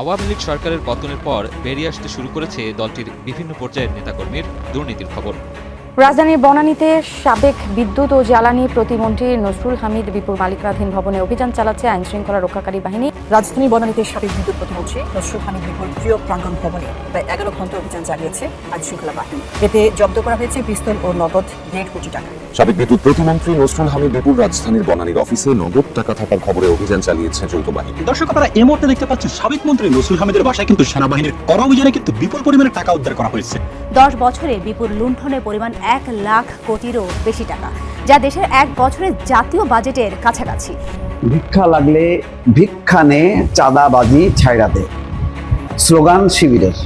আওয়ামী লীগ সরকারের পতনের পর বেরিয়ে আসতে শুরু করেছে দলটির বিভিন্ন পর্যায়ের নেতাকর্মীর দুর্নীতির খবর। রাজধানীর বনানীতে সাবেক বিদ্যুৎ ও জ্বালানি প্রতিমন্ত্রী নজরুল হামিদ বিপুল মালিকানাধীন ভবনে অভিযান চালাচ্ছে আইন শৃঙ্খলা রক্ষাকারী বাহিনী। রাজধানী বনানীতে সাবেক বিদ্যুৎ প্রতিমন্ত্রী নসরুল হামিদ বিপুল প্রিয় প্রাঙ্গণ ভবনে প্রায় এগারো ঘণ্টা অভিযান চালিয়েছে আইন শৃঙ্খলা বাহিনী। এতে জব্দ করা হয়েছে পিস্তল ও নগদ দেড় কোটি টাকা। সাবেক বিদ্যুৎ প্রতিমন্ত্রী নসরুল হামিদ বিপুল রাজধানীর বনানীর অফিসে নগদ টাকা থাকার খবরে অভিযান চালিয়েছে যৌথ বাহিনী। দর্শক আপনারা এই মুহূর্তে দেখতে পাচ্ছেন সাবেক মন্ত্রী নসরুল হামিদের বাসায় কিন্তু সেনাবাহিনীর কড়া অভিযানে কিন্তু বিপুল পরিমাণে টাকা উদ্ধার করা হয়েছে। দশ বছরে বিপুল লুণ্ঠনের পরিমাণ এক লাখ কোটিরও বেশি টাকা, যা দেশের এক বছরের জাতীয় বাজেটের কাছাকাছি। ভিক্ষা লাগলে ভিক্ষা নে চাঁদাবাজি ছাইড়াতে। স্লোগান শিবিরের।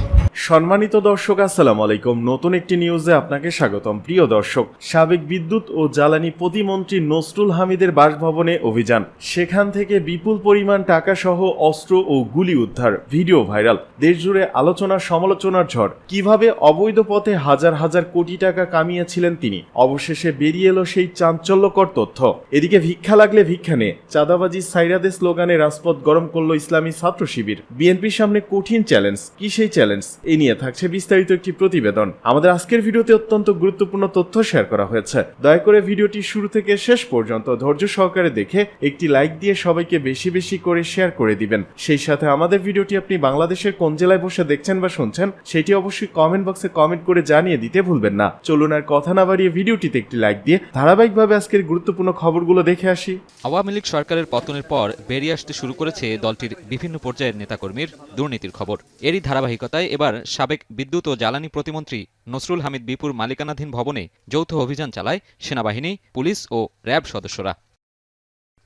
সম্মানিত দর্শক, আসসালাম আলাইকুম। নতুন একটি নিউজে আপনাকে স্বাগতম। প্রিয় দর্শক, সাবেক বিদ্যুৎ ও জ্বালানি প্রতিমন্ত্রী নসরুল হামিদের বাসভবনে অভিযান। সেখান থেকে বিপুল পরিমাণ টাকা সহ অস্ত্র ও গুলি উদ্ধার। Video viral. দেশজুড়ে আলোচনা, সমালোচনার ঝড়। কীভাবে অবৈধ পথে হাজার হাজার কোটি টাকা কামিয়েছিলেন তিনি? অবশেষে বেরিয়ে এলো সেই চাঞ্চল্যকর তথ্য। এদিকে ভিক্ষা লাগলে ভিক্ষা নে। চাঁদাবাজি সাইরাদে স্লোগানে রাজপথ গরম করল ইসলামী ছাত্র শিবির। বিএনপির সামনে কঠিন চ্যালেঞ্জ। কি সেই চ্যালেঞ্জ? এ নিয়ে থাকছে বিস্তারিত একটি প্রতিবেদন। আমাদের আজকের ভিডিওতে অত্যন্ত গুরুত্বপূর্ণ তথ্য শেয়ার করা হয়েছে। দয়া করে ভিডিওটি শুরু থেকে শেষ পর্যন্ত ধৈর্য সহকারে দেখে একটি লাইক দিয়ে সবাইকে বেশি বেশি করে শেয়ার করে দিবেন। সেই সাথে আমাদের ভিডিওটি আপনি বাংলাদেশের কোন জেলায় বসে দেখছেন বা শুনছেন, সেটি অবশ্যই কমেন্ট বক্সে কমেন্ট করে জানিয়ে দিতে ভুলবেন না। চলুন আর কথা না বাড়িয়ে ভিডিওটিতে একটি লাইক দিয়ে ধারাবাহিকভাবে আজকের গুরুত্বপূর্ণ খবরগুলো দেখে আসি। আওয়ামী লীগ সরকারের পতনের পর বেরিয়ে আসতে শুরু করেছে দলটির বিভিন্ন পর্যায়ের নেতাকর্মীর দুর্নীতির খবর। এরই ধারাবাহিকতায় এবার সাবেক বিদ্যুৎ ও জ্বালানি প্রতিমন্ত্রী নসরুল হামিদ বিপুর মালিকানাধীন ভবনে যৌথ অভিযান চালায় সেনাবাহিনী, পুলিশ ও র্যাব সদস্যরা।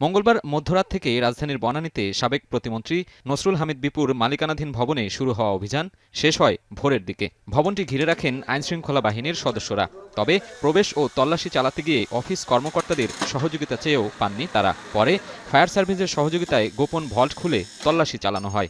মঙ্গলবার মধ্যরাত থেকে রাজধানীর বনানীতে সাবেক প্রতিমন্ত্রী নসরুল হামিদ বিপুর মালিকানাধীন ভবনে শুরু হওয়া অভিযান শেষ হয় ভোরের দিকে। ভবনটি ঘিরে রাখেন আইনশৃঙ্খলা বাহিনীর সদস্যরা। তবে প্রবেশ ও তল্লাশি চালাতে গিয়ে অফিস কর্মকর্তাদের সহযোগিতা চেয়েও পাননি তারা। পরে ফায়ার সার্ভিসের সহযোগিতায় গোপন ভল্ট খুলে তল্লাশি চালানো হয়।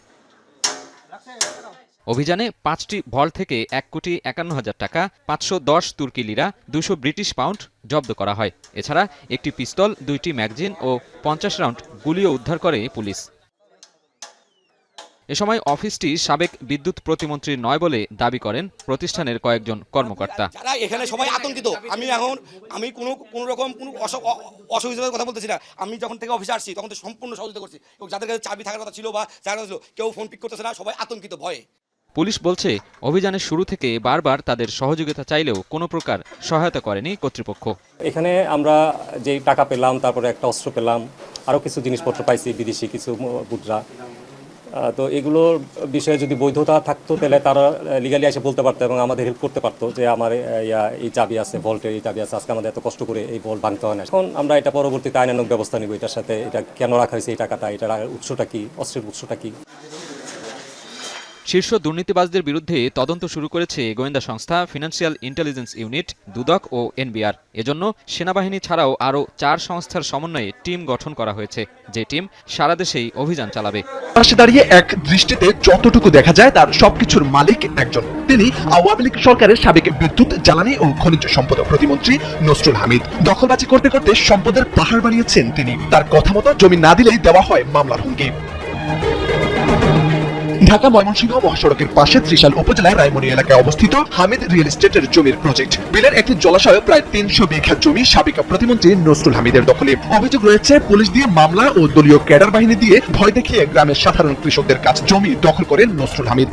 অভিযানে পাঁচটি ভল্ট থেকে এক কোটি একান্ন হাজার টাকা, পাঁচশো দশ তুর্কি লিরা দুশো ব্রিটিশ পাউন্ড জব্দ করা হয়। এছাড়া একটি পিস্তল, দুইটি ম্যাগজিন ও পঞ্চাশ রাউন্ড গুলিও উদ্ধার করে পুলিশ। এ সময় অফিসটি সাবেক বিদ্যুৎ প্রতিমন্ত্রীর নয় বলে দাবি করেন প্রতিষ্ঠানের কয়েকজন কর্মকর্তা। যারা এখানে সবাই আতঙ্কিত, আমি এখন, আমি কোনো কোনো রকম কোনো অসুবিধার কথা বলতেছি না। আমি যখন থেকে অফিসে আসছি, তখন তো সম্পূর্ণ সহযোগিতা করছি। যাদের কাছে চাবি থাকার কথা ছিল বা যার ছিল, কেউ ফোন পিক করতেছে না, সবাই আতঙ্কিত, ভয়ে। পুলিশ বলছে, অভিযানের শুরু থেকে বারবার তাদের সহযোগিতা চাইলেও কোনো প্রকার সহায়তা করেনি কর্তৃপক্ষ। এখানে আমরা যে টাকা পেলাম, তারপরে একটা অস্ত্র পেলাম আরও কিছু জিনিসপত্র পাইছি, বিদেশি কিছু মুদ্রা। তো এগুলোর বিষয়ে যদি বৈধতা থাকতো, তাহলে তারা লিগালি এসে বলতে পারতো এবং আমাদের হেল্প করতে পারতো যে আমার ইয়া, এই চাবি আছে ভল্টের এই চাবি আছে, আজকে আমাদের এত কষ্ট করে এই ভল্ট ভাঙতে হয় না। এখন আমরা এটা পরবর্তীতে আইনানুক ব্যবস্থা নিব, এটার সাথে এটা কেন রাখা হয়েছে, এই টাকাটা, এটার উৎসটা কি, অস্ত্রের উৎসটা কি? শীর্ষ দুর্নীতিবাজদের বিরুদ্ধে তদন্ত শুরু করেছে গোয়েন্দা সংস্থা ফিনান্সিয়াল ইন্টেলিজেন্স ইউনিট, দুদক ও এনবিআর। এজন্য সেনাবাহিনী ছাড়াও আরও চার সংস্থার সমন্বয়ে টিম গঠন করা হয়েছে। যে টিম সারা দেশেই অভিযান চালাবে। পাশে দাঁড়িয়ে এক দৃষ্টিতে যতটুকু দেখা যায় তার সবকিছুর মালিক একজন। তিনি আওয়ামী লীগ সরকারের সাবেক বিদ্যুৎ, জ্বালানি ও খনিজ সম্পদ প্রতিমন্ত্রী নসরুল হামিদ। দখলবাজি করতে করতে সম্পদের পাহাড় বানিয়েছেন তিনি। তার কথা মতো জমি না দিলেই দেওয়া হয় মামলার হুমকি। ঢাকা ময়মনসিংহ মহাসড়কের পাশে ত্রিশাল উপজেলায় রায়মনি এলাকায় অবস্থিত হামিদ রিয়েল এস্টেটের জমির প্রজেক্ট বিলের একটি জলাশয় প্রায় তিনশো বিঘা জমি সাবেক প্রতিমন্ত্রী নসরুল হামিদের দখলে। অভিযোগ রয়েছে, পুলিশ দিয়ে মামলা ও দলীয় ক্যাডার বাহিনী দিয়ে ভয় দেখিয়ে গ্রামের সাধারণ কৃষকদের কাছ জমি দখল করেন নসরুল হামিদ।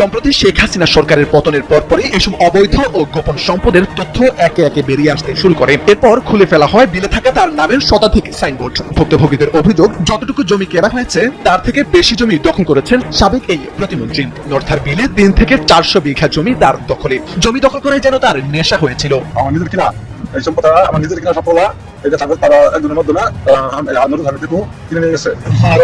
সম্প্রতি শেখ হাসিনা সরকারের পতনের পরপরই এসব অবৈধ ও গোপন সম্পদের তথ্য একে একে বেরিয়ে আসতে শুরু করে। এরপর খুলে ফেলা হয় বিলে থাকা তার নামের শতাধিক সাইনবোর্ড। ভুক্তভোগীদের অভিযোগ, যতটুকু জমি কেনা হয়েছে, তার থেকে বেশি জমি দখল করেছেন সাবেক এই প্রতিমন্ত্রী। নর্থার বিলে তিন থেকে চারশো বিঘা জমি তার দখলে। জমি দখল করাই যেন তার নেশা হয়েছিল। আমার নিজের কিনা, এই সম্পদটা আমার নিজের কিনা সম্পদ এটা থাকবে তারা একজনের মাধ্যমে আমার ধারে থেকে কিনে নিয়ে গেছে। আর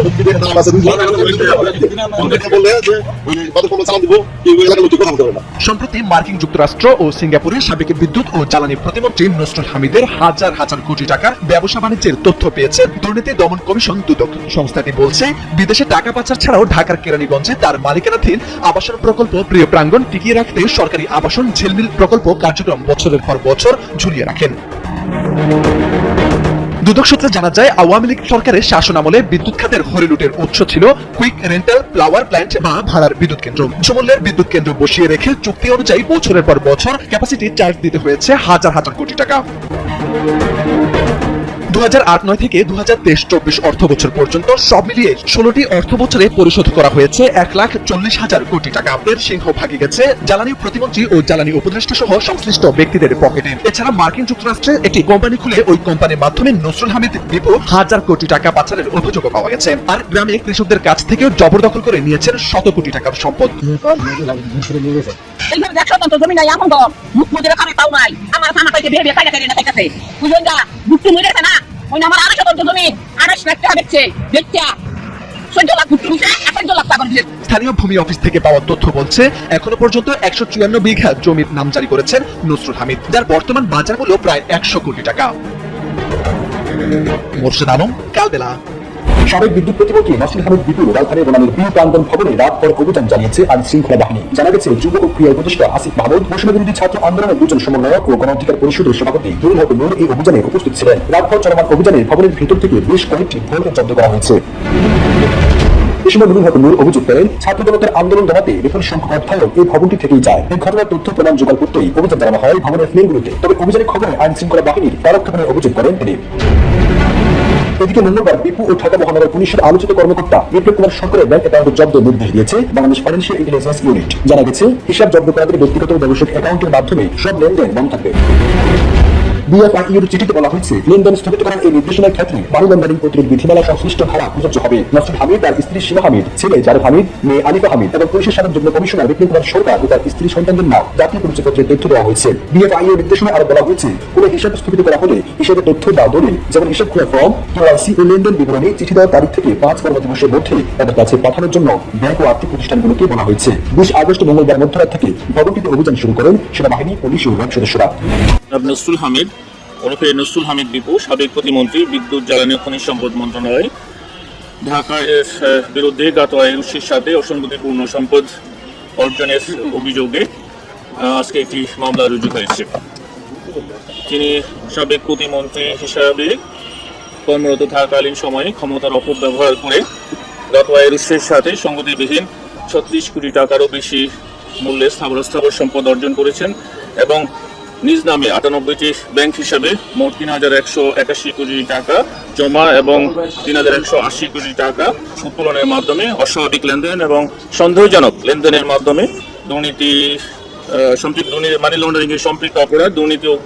সম্প্রতি মার্কিন যুক্তরাষ্ট্র ও সিঙ্গাপুরের সাবেক বিদ্যুৎ ও জ্বালানি প্রতিমন্ত্রী নসরুল হামিদের হাজার হাজার কোটি টাকার ব্যবসা বাণিজ্যের তথ্য পেয়েছে দুর্নীতি দমন কমিশন দুদক। সংস্থাটি বলছে, বিদেশে টাকা পাচার ছাড়াও ঢাকার কেরানীগঞ্জে তার মালিকানাধীন আবাসন প্রকল্প প্রিয় প্রাঙ্গণ টিকিয়ে রাখতে সরকারি আবাসন ঝিলমিল প্রকল্প কার্যক্রম বছরের পর বছর ঝুলিয়ে রাখেন। দুদক সূত্রে জানা যায়, আওয়ামী লীগ সরকারের শাসনামলে বিদ্যুৎ খাতের হরিলুটের উৎস ছিল কুইক রেন্টাল, ফ্লাওয়ার প্ল্যান্ট বা ভাড়ার বিদ্যুৎ কেন্দ্র। উচ্চমূল্যের বিদ্যুৎ কেন্দ্র বসিয়ে রেখে চুক্তি অনুযায়ী বছরের পর বছর ক্যাপাসিটি চার্জ দিতে হয়েছে হাজার হাজার কোটি টাকা। দু থেকে দু চব্বিশ অর্থ বছর পর্যন্ত সব মিলিয়ে ষোলোটি অর্থ বছরে পরিশোধ করা হয়েছে এক লাখ চল্লিশ হাজার কোটি টাকা। এর সিংহ ভাগে গেছে জ্বালানি প্রতিমন্ত্রী ও জ্বালানি উপদেষ্টা সহ সংশ্লিষ্ট ব্যক্তিদের পকেটে। এছাড়া মার্কিন যুক্তরাষ্ট্রে একটি কোম্পানি খুলে ওই কোম্পানির মাধ্যমে নসরুল হামিদ বিপুল হাজার কোটি টাকা পাচারের অভিযোগও পাওয়া গেছে। আর গ্রামে কৃষকদের কাছ থেকেও জবরদখল করে নিয়েছেন শত কোটি টাকার সম্পদ। মুখ মুদিরে তাও নাই। আমার বিয়ে বিয়ে খাইতে খাইতে খাইতেছে। বুঝলেন না না। স্থানীয় ভূমি অফিস থেকে পাওয়া তথ্য বলছে, এখনও পর্যন্ত একশো চুয়ান্ন বিঘা জমির নাম জারি করেছেন নসরুল হামিদ, যার বর্তমান বাজার মূল্য প্রায় একশো কোটি টাকা। মোর্শেদ আলম, কালবেলা। সাবেক বিদ্যুৎ প্রতিমন্ত্রী নাসির হামিদ বিপুল রাজধানী বনানীর বি প্রাঙ্গন ভবনে রাত পর অভিযান চালিয়েছে আইন শৃঙ্খলা বাহিনী। জানা গেছে, যুব ও ক্রিয়া উপদেষ্টা আসিফ মাহমুদ বিরোধী ছাত্র আন্দোলনের দুজন সমন্বয়ক ও গণঅধিকার পরিষদের সভাপতি নুরুল হক নূর এই অভিযানে উপস্থিত ছিলেন। রাতভর চলমান অভিযানে ভবনের ভিতর থেকে বেশ কয়েকটি ভোল্টেজ জব্দ করা হয়েছে। সময় হক নূর অভিযোগ করেন, ছাত্র জনতার আন্দোলন দমাতে বিপুল সংখ্যক অর্থায়ক এই ভবনটি থেকেই যায়। এই ঘটনার তথ্য প্রমাণ জোগাড় করতেই অভিযান চালানো হয় ভবনের ফ্লেমগুলোতে তবে অভিযানের খবরে আইন শৃঙ্খলা বাহিনীর পরক্ষেপণের অভিযোগ করেন তিনি। এদিকে মঙ্গলবার বিপু ও ঢাকা মহানগর পুলিশের আলোচিত কর্মকর্তা বিপ্লব কুমার সরকারের ব্যাংক অ্যাকাউন্ট জব্দ নির্দেশ দিয়েছে বাংলাদেশ ফাইন্যান্সিয়াল ইন্টেলিজেন্স ইউনিট জানা গেছে, হিসাব জব্দ করাদের ব্যক্তিগত ব্যবসায়িক অ্যাকাউন্টের মাধ্যমে সব লেনদেন বন্ধ থাকবে। বিএফআইইউর চিঠিতে বলা হয়েছে, লেনদেন স্থগিত করার এই নির্দেশনার ক্ষেত্রে মানি লন্ডারিং প্রতিরোধ বিধিমালা সংশ্লিষ্ট ধারা প্রযোজ্য হবে। নসরুল হামিদ তার স্ত্রী সীমা হামিদ, ছেলে জারেদ হামিদ, মেয়ে আনিফা হামিদ এবং পুলিশের সাধারণ যুগ্ম কমিশনার বিপ্লব কুমার সরকার ও তার স্ত্রী সন্তানদের নাম জাতীয় পরিচয়পত্রের তথ্য দেওয়া হয়েছে। বিএফআইইউর নির্দেশনা আরও বলা হয়েছে, কোনো হিসাব স্থগিত করা হলে হিসাবের তথ্য বা দলিল, যেমন হিসাব খোলা ফর্ম কেওয়াইসি ও লেনদেন বিবরণী, চিঠি দেওয়ার তারিখ থেকে পাঁচ কর্মদিবসের মধ্যে তাদের কাছে পাঠানোর জন্য ব্যাংক ও আর্থিক প্রতিষ্ঠানগুলোকে বলা হয়েছে। বিশ আগস্ট মঙ্গলবার মধ্যরাত থেকে ভবনটিতে অভিযান শুরু করেন সেনাবাহিনী, পুলিশ ও র্যাব সদস্যরা। নসরুল হামিদ, ওরফে নসরুল হামিদ বিপু, সাবেক প্রতিমন্ত্রী, বিদ্যুৎ, জ্বালানি খনিজ সম্পদ মন্ত্রণালয় ঢাকার বিরুদ্ধে গত একুশের সাথে অসঙ্গতিপূর্ণ সম্পদ অর্জনের অভিযোগে আজকে একটি মামলা রুজু হয়েছে। তিনি সাবেক প্রতিমন্ত্রী হিসাবে কর্মরত থাকাকালীন সময়ে ক্ষমতার অপব্যবহার করে গত একুশের সাথে সঙ্গতিবিহীন ছত্রিশ কোটি টাকারও বেশি মূল্যের স্থাবর স্থাবর সম্পদ অর্জন করেছেন এবং নিজ নামে আটানব্বইটি ব্যাংক হিসাবে মোট তিন হাজার একশো একাশি কোটি টাকা জমা এবং তিন হাজার একশো আশি কোটি টাকা উত্তোলনের মাধ্যমে অস্বাভাবিক লেনদেন এবং সন্দেহজনক লেনদেনের মাধ্যমে দুর্নীতি সম্পৃক্ত দুর্নীতি মানি লন্ডারিং এর সম্পৃক্ত অপরাধ, দুর্নীতি ও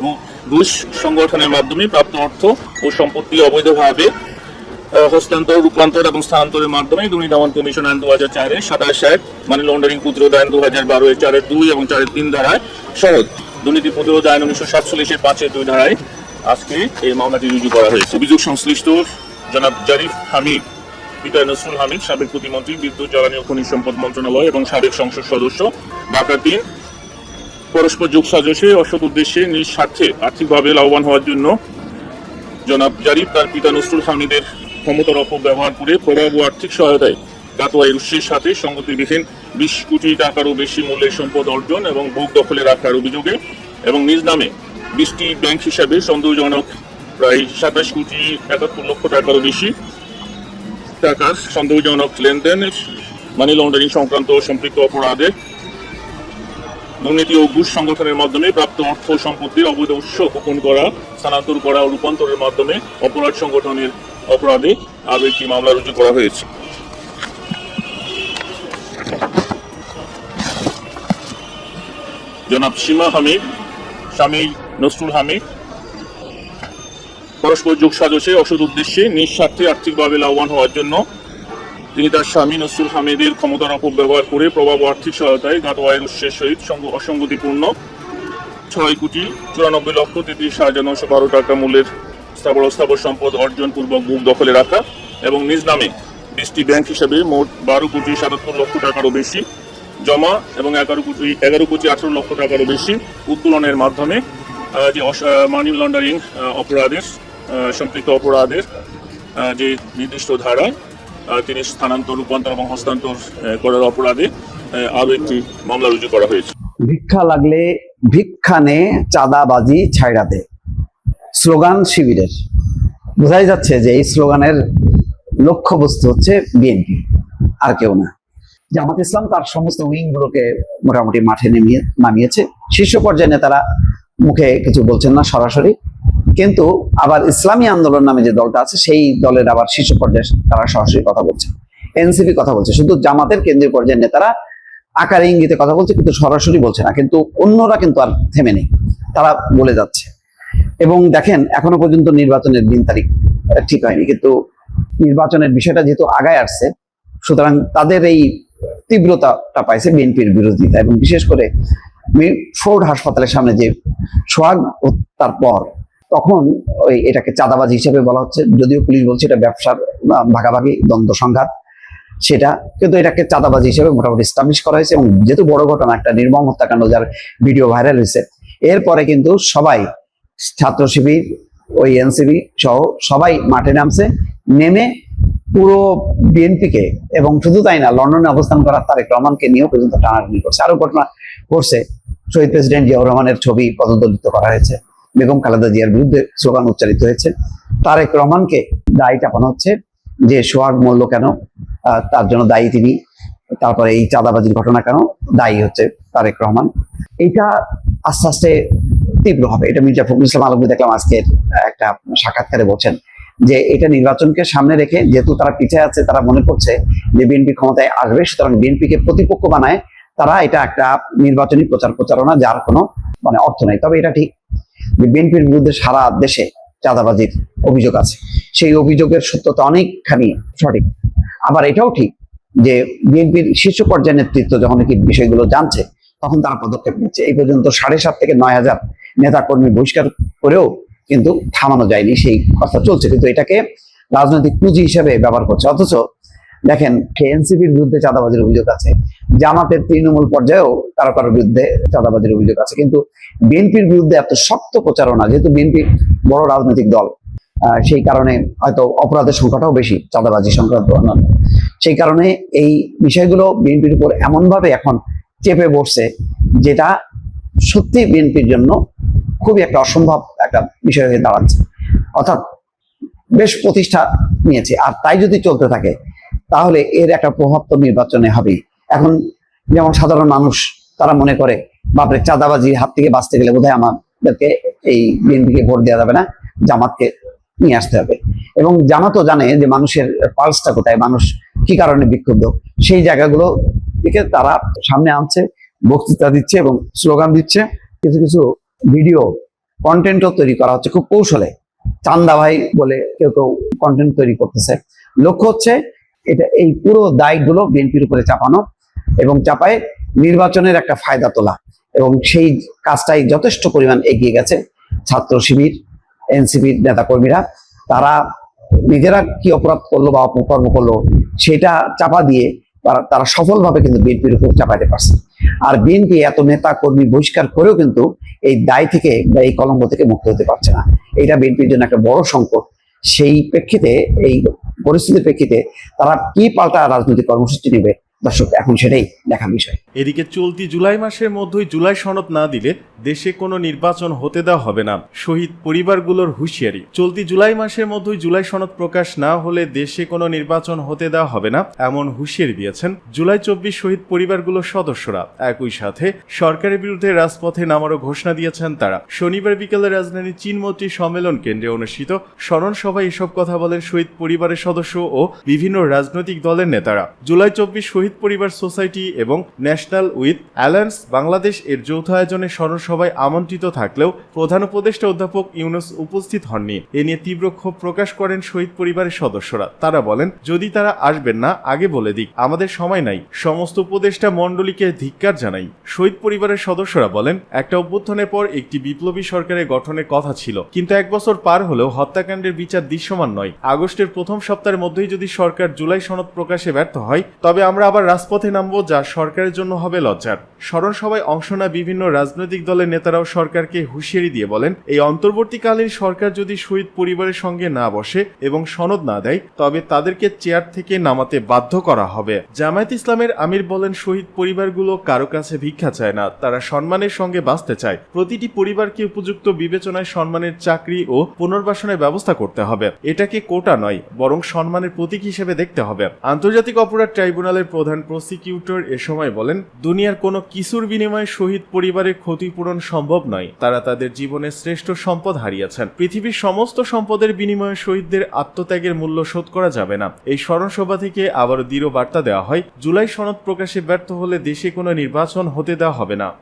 ঘুষ সংগঠনের মাধ্যমে প্রাপ্ত অর্থ ও সম্পত্তি অবৈধভাবে হস্তান্তর, রূপান্তর এবং স্থানান্তরের মাধ্যমে দুর্নীতি দমন কমিশন আইন দু হাজার চারের সাতাশ এক মানি লন্ডারিং প্রতিরোধ আইন দু হাজার বারো এর চারের দুই এবং চারের তিন ধারায় সহ দুর্নীতি প্রতিরোধ আইন উনিশশো সাতচল্লিশের পাঁচের দুই ধারায় আজকে এই মামলাটি রুজু করা হয়েছে। অভিযোগ সংশ্লিষ্ট জনাব জারিফ হামিদ, পিতা নসরুল হামিদ, সাবেক প্রতিমন্ত্রী, বিদ্যুৎ, জ্বালানি ও খনিজ সম্পদ মন্ত্রণালয় এবং সাবেক সংসদ সদস্য ঢাকা তিন পরস্পর যোগ সাজসে অসৎ উদ্দেশ্যে নিজ স্বার্থে আর্থিকভাবে লাভবান হওয়ার জন্য জনাব জারিফ তার পিতা নসরুল হামিদের ক্ষমতার অপব্যবহার করে প্রভাব ও আর্থিক সহায়তায় গাতোয়া উৎসের সাথে সংগতিবিহীন বিশ কোটি টাকারও বেশি মূল্যের সম্পদ অর্জন এবং ভোগ দখলে রাখার অভিযোগে এবং নিজ নামে বিশটি ব্যাংক হিসাবে সন্দেহজনক প্রায় সাতাশ কোটি একাত্তর লক্ষ টাকারও বেশি টাকার সন্দেহজনক লেনদেনের মানি লন্ডারিং সংক্রান্ত সম্পৃক্ত অপরাধে দুর্নীতি ও ঘুষ সংগঠনের মাধ্যমে প্রাপ্ত অর্থ সম্পত্তির অবৈধ উৎস গোপন করা, স্থানান্তর করা, ও রূপান্তরের মাধ্যমে অপরাধ সংগঠনের অপরাধে আরও একটি মামলা রুজু করা হয়েছে। জনাব সীমা হামিদ, স্বামী নসরুল হামিদ। পরস্পর যোগ সাজসে অসৎ উদ্দেশ্যে নিঃস্বার্থে আর্থিকভাবে লাভবান হওয়ার জন্য তিনি তার স্বামী নসরুল হামিদের ক্ষমতার অপব্যবহার করে প্রভাব আর্থিক সহায়তায় গাতোয়ায়ের উৎসের সহিত সঙ্গ- অসঙ্গতিপূর্ণ ছয় কোটি চুরানব্বই লক্ষ তেত্রিশ হাজার নশো বারো টাকা মূল্যের স্থাবর অস্থাবর সম্পদ অর্জন পূর্বক বুক দখলে রাখা এবং নিজ নামে বিশটি ব্যাংক হিসেবে মোট বারো কোটি সাতাত্তর লক্ষ টাকারও বেশি জমা এবং এগারো কোটি এগারো কোটি আঠারো লক্ষ টাকারও বেশি উত্তোলনের মাধ্যমে যে মানি লন্ডারিং অপরাধের সম্পৃক্ত অপরাধের যে নির্দিষ্ট ধারা তিনি স্থানান্তর, রূপান্তর এবং হস্তান্তর করার অপরাধে আরও একটি মামলা রুজু করা হয়েছে। ভিক্ষা লাগলে ভিক্ষা নে, চাঁদাবাজি ছাইড়া দে। স্লোগান শিবিরের। বোঝাই যাচ্ছে যে এই স্লোগানের লক্ষ্যবস্তু হচ্ছে বিএনপি, আর কেউ না। জামাত ইসলাম তার সমস্ত উইং গুলোকে মোটামুটি মাঠে নেমিয়ে নামিয়েছে। শীর্ষ পর্যায়ে নেতারা মুখে কিছু বলছেন না সরাসরি। কিন্তু আবার ইসলামী আন্দোলন নামে যে দলটা আছে, সেই দলের আবার শীর্ষ পর্যায়ে তারা সরাসরি কথা বলছে। এনসিপি কথা বলছে। শুধু জামাতের কেন্দ্রীয় পর্যায়ের নেতারা আকার ইঙ্গিতে কথা বলছে, কিন্তু সরাসরি বলছে না। কিন্তু অন্যরা কিন্তু আর থেমে নেই। তারা বলে যাচ্ছে। এবং দেখেন, এখনও পর্যন্ত নির্বাচনের দিন তারিখ ঠিক হয়নি। কিন্তু নির্বাচনের বিষয়টা যেহেতু আগায় আসছে, সুতরাং তাদের এই তীব্রতাটা পাইছে বিএনপির বিরোধিতা এবং বিশেষ করে ফোর্ড হাসপাতালের সামনে যে সোহাগ হত্যার পর তখন ওই এটাকে চাঁদাবাজি হিসেবে বলা হচ্ছে, যদিও পুলিশ বলছে এটা ব্যবসার ভাগাভাগি, দ্বন্দ্ব, সংঘাত। সেটা, কিন্তু এটাকে চাঁদাবাজি হিসেবে মোটামুটি স্টাবলিশ করা হয়েছে এবং যেহেতু বড় ঘটনা, একটা নির্মম হত্যাকাণ্ড যার ভিডিও ভাইরাল হয়েছে, এরপরে কিন্তু সবাই ছাত্র শিবির, ওই এনসিবি সহ সবাই মাঠে নামছে, নেমে পুরো বিএনপিকে এবং শুধু তাই না, লন্ডনে অবস্থান করা তারেক রহমানকে নিয়েও পর্যন্ত টানাটানি করছে। আরও ঘটনা করছে শহীদ প্রেসিডেন্ট জিয়াউর রহমানের ছবি পদদলিত করা হয়েছে। বেগম খালেদা জিয়ার বিরুদ্ধে স্লোগান উচ্চারিত হয়েছে। তারেক রহমানকে দায়ী চাপানো হচ্ছে, যে সোহাগ মূল্য কেন তার জন্য দায়ী তিনি, তারপরে এই চাঁদাবাজির ঘটনা কেন, দায়ী হচ্ছে তারেক রহমান। এইটা আস্তে আস্তে তীব্র হবে। এটা মির্জা ফখরুল ইসলাম আলমগীর দেখলাম আজকের একটা সাক্ষাৎকারে বলছেন। যে এটা নির্বাচনকে সামনে রেখে যেহেতু তারা পিছিয়ে আছে, তারা মনে করছে যে বিএনপি ক্ষমতায় আসবে, সুতরাং বিএনপিকে প্রতিপক্ষ বানায়, তারা এটা একটা নির্বাচনী প্রচার প্রচারণা যার কোনো মানে অর্থ নেই। তবে এটা ঠিক যে বিএনপির বিরুদ্ধে সারা দেশে চাঁদাবাজির অভিযোগ আছে। সেই অভিযোগের সত্যতা অনেকখানি সঠিক। আবার এটাও ঠিক যে বিএনপির শীর্ষ পর্যায়ের নেতৃত্ব যখন কি বিষয়গুলো জানছে, তখন তারা পদক্ষেপ নিচ্ছে। এই পর্যন্ত সাড়ে সাত থেকে নয় হাজার নেতা কর্মী বহিষ্কার করেও কিন্তু থামানো যায়নি সেই কথা চলছে। কিন্তু এটাকে রাজনৈতিক পুঁজি হিসেবে ব্যবহার করছে। অথচ দেখেন, এনসিপির বিরুদ্ধে চাঁদাবাজির অভিযোগ আছে, জামাতের তৃণমূল পর্যায়েও কারও কারোর বিরুদ্ধে চাঁদাবাজির অভিযোগ আছে। কিন্তু বিএনপির বিরুদ্ধে এত শক্ত প্রচারণা, যেহেতু বিএনপি বড় রাজনৈতিক দল সেই কারণে হয়তো অপরাধের সংখ্যাটাও বেশি চাঁদাবাজি সংক্রান্ত সেই কারণে এই বিষয়গুলো বিএনপির উপর এমনভাবে এখন চেপে বসছে, যেটা সত্যি বিএনপির জন্য খুবই একটা অসম্ভব একটা বিষয় হয়ে দাঁড়াচ্ছে। অর্থাৎ বেশ প্রতিষ্ঠা নিয়েছে। আর তাই যদি চলতে থাকে, তাহলে এর একটা প্রভাব তো নির্বাচনে হবেই। এখন যেমন সাধারণ মানুষ, তারা মনে করে, বাপরে, চাঁদাবাজির হাত থেকে বাঁচতে গেলে বোধহয় আমাদেরকে এই বিএনপিকে ভোট দেওয়া যাবে না, জামাতকে নিয়ে আসতে হবে। এবং জামাতও জানে যে মানুষের পালসটা কোথায়, মানুষ কি কারণে বিক্ষুব্ধ। সেই জায়গাগুলো থেকে তারা সামনে আনছে, বক্তৃতা দিচ্ছে এবং স্লোগান দিচ্ছে। কিছু কিছু ভিডিও কন্টেন্টও তৈরি করা হচ্ছে, খুব কৌশলে। চান্দা ভাই বলে কেউ কেউ কন্টেন্ট তৈরি করতেছে। লক্ষ্য হচ্ছে, এটা এই পুরো দায়গুলো বিএনপির উপরে চাপানো এবং চাপায় নির্বাচনের একটা ফায়দা তোলা এবং সেই কাজটাই যথেষ্ট পরিমাণ এগিয়ে গেছে ছাত্র শিবির, এনসিপির নেতাকর্মীরা। তারা নিজেরা কি অপরাধ করল বা অপকর্ম করল, সেটা চাপা দিয়ে তারা সফলভাবে কিন্তু বিএনপির উপর চাপাইতে পারছে। আর বিএনপি এত নেতা কর্মী বহিষ্কার করেও কিন্তু এই দায় থেকে বা এই কলঙ্ক থেকে মুক্ত হতে পারছে না। এটা বিএনপির জন্য একটা বড় সংকট। সেই প্রেক্ষিতে, এই পরিস্থিতির প্রেক্ষিতে তারা কি পাল্টা রাজনৈতিক কর্মসূচি নেবে? দর্শক, এখন সেটাই দেখার বিষয়। এদিকে চলতি জুলাই মাসের মধ্যেই জুলাই সনদ না দিলে দেশে কোনো নির্বাচন হতে দেওয়া হবে না, শহীদ পরিবারগুলোর হুঁশিয়ারি। চলতি জুলাই মাসের মধ্যেই জুলাই সনদ প্রকাশ না হলে দেশে কোনো নির্বাচন হতে দেওয়া হবে না, এমন হুঁশিয়ারি দিয়েছেন জুলাই চব্বিশ শহীদ পরিবারগুলোর সদস্যরা। একই সাথে সরকারের বিরুদ্ধে রাজপথে নামারও ঘোষণা দিয়েছেন তারা। শনিবার বিকেলে রাজধানী চীনমন্ত্রী সম্মেলন কেন্দ্রে অনুষ্ঠিত স্মরণ সভায় এসব কথা বলেন শহীদ পরিবারের সদস্য ও বিভিন্ন রাজনৈতিক দলের নেতারা। জুলাই চব্বিশ শহীদ পরিবার সোসাইটি এবং ন্যাশনাল উইথ অ্যালায়েন্স বাংলাদেশ এর যৌথ আয়োজনে স্মরণসভায় আমন্ত্রিত থাকলেও প্রধান উপদেষ্টা অধ্যাপক ইউনুস উপস্থিত হননি। এ নিয়ে তীব্র ক্ষোভ প্রকাশ করেন শহীদ পরিবারের সদস্যরা। তারা বলেন, যদি তারা আসবেন না, আগে বলে দিক আমাদের সময় নাই। সমস্ত উপদেষ্টা মণ্ডলীকে ধিক্কার জানাই। শহীদ পরিবারের সদস্যরা বলেন, একটা অভ্যুত্থানের পর একটি বিপ্লবী সরকারের গঠনের কথা ছিল। কিন্তু এক বছর পার হলেও হত্যাকাণ্ডের বিচার দৃশ্যমান নয়। আগস্টের প্রথম সপ্তাহের মধ্যেই যদি সরকার জুলাই সনদ প্রকাশে ব্যর্থ হয়, তবে আমরা আবার রাজপথে নামবো যা সরকারের জন্য হবে লজ্জার। স্মরণ সভায় অংশ না বিভিন্ন রাজনৈতিক দলের নেতারাও সরকারকে হুঁশিয়ারি দিয়ে বলেন, এই অন্তর্বর্তীকালীন সরকার যদি শহীদ পরিবারের সঙ্গে না বসে এবং সনদ না দেয়, তবে তাদেরকে চেয়ার থেকে নামাতে বাধ্য করা হবে। জামায়াত ইসলামের আমির বলেন, শহীদ পরিবারগুলো কারও কাছে ভিক্ষা চায় না, তারা সম্মানের সঙ্গে বাঁচতে চায়। প্রতিটি পরিবারকে উপযুক্ত বিবেচনায় সম্মানের চাকরি ও পুনর্বাসনের ব্যবস্থা করতে হবে। এটাকে কোটা নয়, বরং সম্মানের প্রতীক হিসেবে দেখতে হবে। আন্তর্জাতিক অপরাধ ট্রাইব্যুনালের প্রধান প্রসিকিউটর এ সময় বলেন, দুনিয়ার কোনো কিছুর বিনিময়ে শহীদ পরিবারের ক্ষতিপূরণ সম্ভব নয়। তারা তাদের জীবনের শ্রেষ্ঠ সম্পদ হারিয়েছেন। পৃথিবীর সমস্ত সম্পদের বিনিময়ে শহীদদের আত্মত্যাগের মূল্য শোধ করা যাবে না। এই স্মরণসভা থেকে আবারও দৃঢ় বার্তা দেওয়া হয়, জুলাই সনদ প্রকাশে ব্যর্থ হলে দেশে কোনো নির্বাচন হতে দেওয়া হবে না।